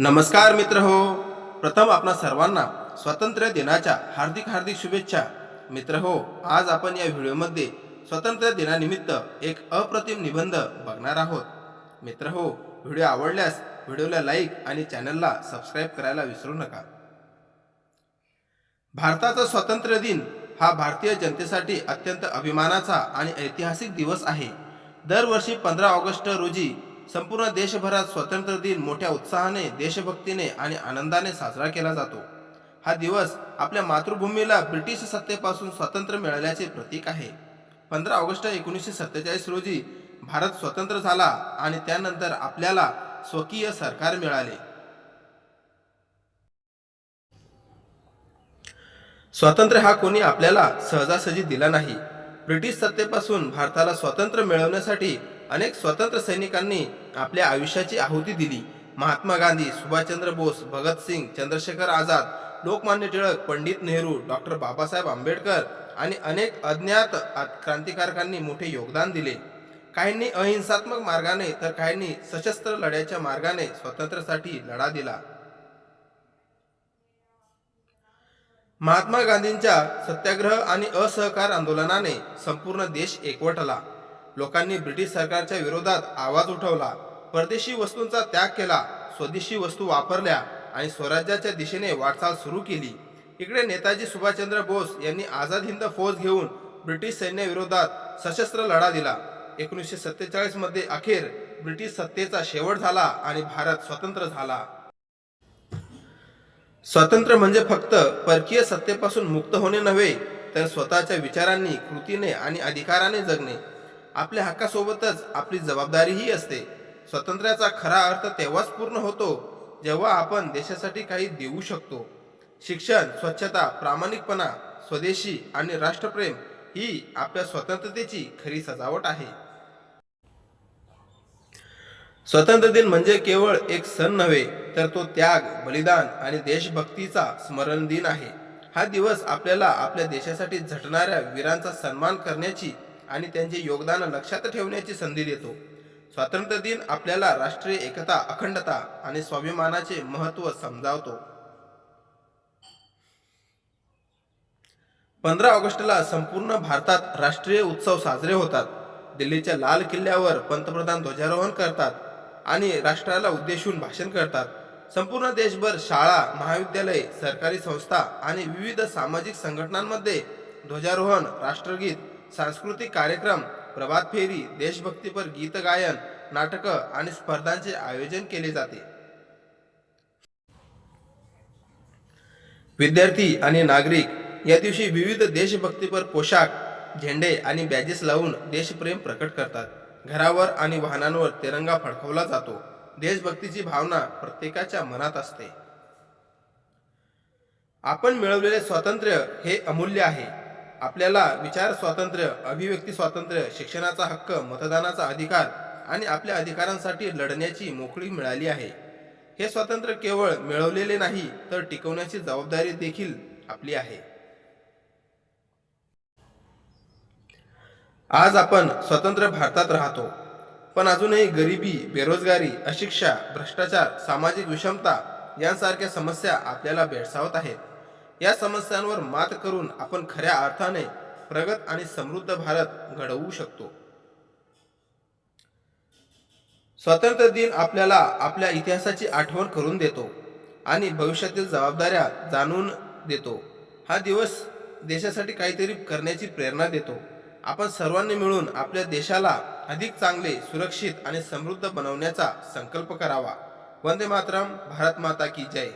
नमस्कार मित्र हो प्रथम आपणा सर्वांना स्वातंत्र्य दिनाच्या हार्दिक हार्दिक शुभेच्छा. मित्र हो आज आपण या व्हिडिओमध्ये स्वातंत्र्य दिनानिमित्त एक अप्रतिम निबंध बघणार आहोत. मित्र हो व्हिडिओ आवडल्यास व्हिडिओला लाईक आणि चॅनलला सबस्क्राईब करायला विसरू नका. भारताचा स्वातंत्र्य दिन हा भारतीय जनतेसाठी अत्यंत अभिमानाचा आणि ऐतिहासिक दिवस आहे. दरवर्षी पंधरा ऑगस्ट रोजी संपूर्ण देशभरात स्वातंत्र्य दिन मोठ्या उत्साहाने देशभक्तीने आणि आनंदाने साजरा केला जातो. हा दिवस आपल्या मातृभूमीला ब्रिटिश सत्तेपासून स्वातंत्र्य मिळाल्याचे प्रतीक आहे. पंधरा ऑगस्ट एकोणीसशे सत्तेचाळीस रोजी भारत स्वतंत्र झाला आणि त्यानंतर आपल्याला स्वकीय सरकार मिळाले. स्वातंत्र्य हा कोणी आपल्याला सहजासहजी दिला नाही. ब्रिटिश सत्तेपासून भारताला स्वातंत्र्य मिळवण्यासाठी अनेक स्वतंत्र सैनिकांनी आपल्या आयुष्याची आहुती दिली. महात्मा गांधी सुभाषचंद्र बोस भगतसिंग चंद्रशेखर आझाद लोकमान्य टिळक पंडित नेहरू डॉक्टर बाबासाहेब आंबेडकर आणि अनेक अज्ञात आ- क्रांतिकारकांनी मोठे योगदान दिले. काहींनी अहिंसात्मक मार्गाने तर काहींनी सशस्त्र लढ्याच्या मार्गाने स्वातंत्र्यासाठी लढा दिला. महात्मा गांधींच्या सत्याग्रह आणि असहकार आंदोलनाने संपूर्ण देश एकवटला. लोकांनी ब्रिटिश सरकारच्या विरोधात आवाज उठवला. परदेशी वस्तूंचा त्याग केला स्वदेशी वस्तू वापरल्या आणि स्वराज्याच्या दिशेने वाटचाल सुरू केली. इकडे नेताजी सुभाषचंद्र बोस यांनी आझाद हिंद फौज घेऊन ब्रिटिश सैन्याविरोधात सशस्त्र लढा दिला. एकोणीसशे सत्तेचाळीसमध्ये अखेर ब्रिटिश सत्तेचा शेवट झाला आणि भारत स्वतंत्र झाला. स्वतंत्र म्हणजे फक्त परकीय सत्तेपासून मुक्त होणे नव्हे तर स्वतःच्या विचारांनी कृतीने आणि अधिकाराने जगणे. आपल्या हक्कासोबतच आपली जबाबदारीही असते. स्वातंत्र्याचा खरा अर्थ तेव्हाच पूर्ण होतो जेव्हा आपण देशासाठी काही देऊ शकतो. शिक्षण स्वच्छता प्रामाणिकपणा स्वदेशी आणि राष्ट्रप्रेम ही आपल्या स्वतंत्रतेची खरी सजावट आहे. स्वतंत्र दिन म्हणजे केवळ एक सण नव्हे तर तो त्याग बलिदान आणि देशभक्तीचा स्मरण दिन आहे. हा दिवस आपल्याला आपल्या देशासाठी झटणाऱ्या वीरांचा सन्मान करण्याची आणि त्यांचे योगदान लक्षात ठेवण्याची संधी देतो. स्वातंत्र्य दिन आपल्याला राष्ट्रीय एकता अखंडता आणि स्वाभिमानाचे महत्त्व समजावतो. पंधरा ऑगस्टला संपूर्ण भारतात राष्ट्रीय उत्सव साजरे होतात. दिल्लीच्या लाल किल्ल्यावर पंतप्रधान ध्वजारोहण करतात आणि राष्ट्राला उद्देशून भाषण करतात. संपूर्ण देशभर शाळा महाविद्यालय सरकारी संस्था आणि विविध सामाजिक संघटनांमध्ये ध्वजारोहण राष्ट्रगीत सांस्कृतिक कार्यक्रम प्रभात फेरी देशभक्तीपर गीत गायन नाटकं आणि स्पर्धांचे आयोजन केले जाते. विद्यार्थी आणि नागरिक या दिवशी विविध देशभक्तीपर पोशाख झेंडे आणि बॅजेस लावून देशप्रेम प्रकट करतात. घरावर आणि वाहनांवर तिरंगा फडकवला जातो. देशभक्तीची भावना प्रत्येकाच्या मनात असते. आपण मिळवलेले स्वातंत्र्य हे अमूल्य आहे. आपल्याला विचार स्वातंत्र्य अभिव्यक्ती स्वातंत्र्य शिक्षणाचा हक्क मतदानाचा अधिकार आणि आपल्या अधिकारांसाठी लढण्याची मोकळी मिळाली आहे. हे स्वातंत्र्य केवळ मिळवलेले नाही तर टिकवण्याची जबाबदारी देखील आपली आहे. आज आपण स्वतंत्र भारतात राहतो. पण अजूनही गरिबी बेरोजगारी अशिक्षा भ्रष्टाचार सामाजिक विषमता यांसारख्या समस्या आपल्याला भेडसावत आहेत. या समस्यांवर मात करून आपण खऱ्या अर्थाने प्रगत आणि समृद्ध भारत घडवू शकतो. स्वातंत्र्य दिन आपल्याला आपल्या इतिहासाची आठवण करून देतो आणि भविष्यातील जबाबदाऱ्या जाणून देतो. हा दिवस देशासाठी काहीतरी करण्याची प्रेरणा देतो. आपण सर्वांनी मिळून आपल्या देशाला अधिक चांगले सुरक्षित आणि समृद्ध बनवण्याचा संकल्प करावा. वंदे मातरम भारत माता की जय.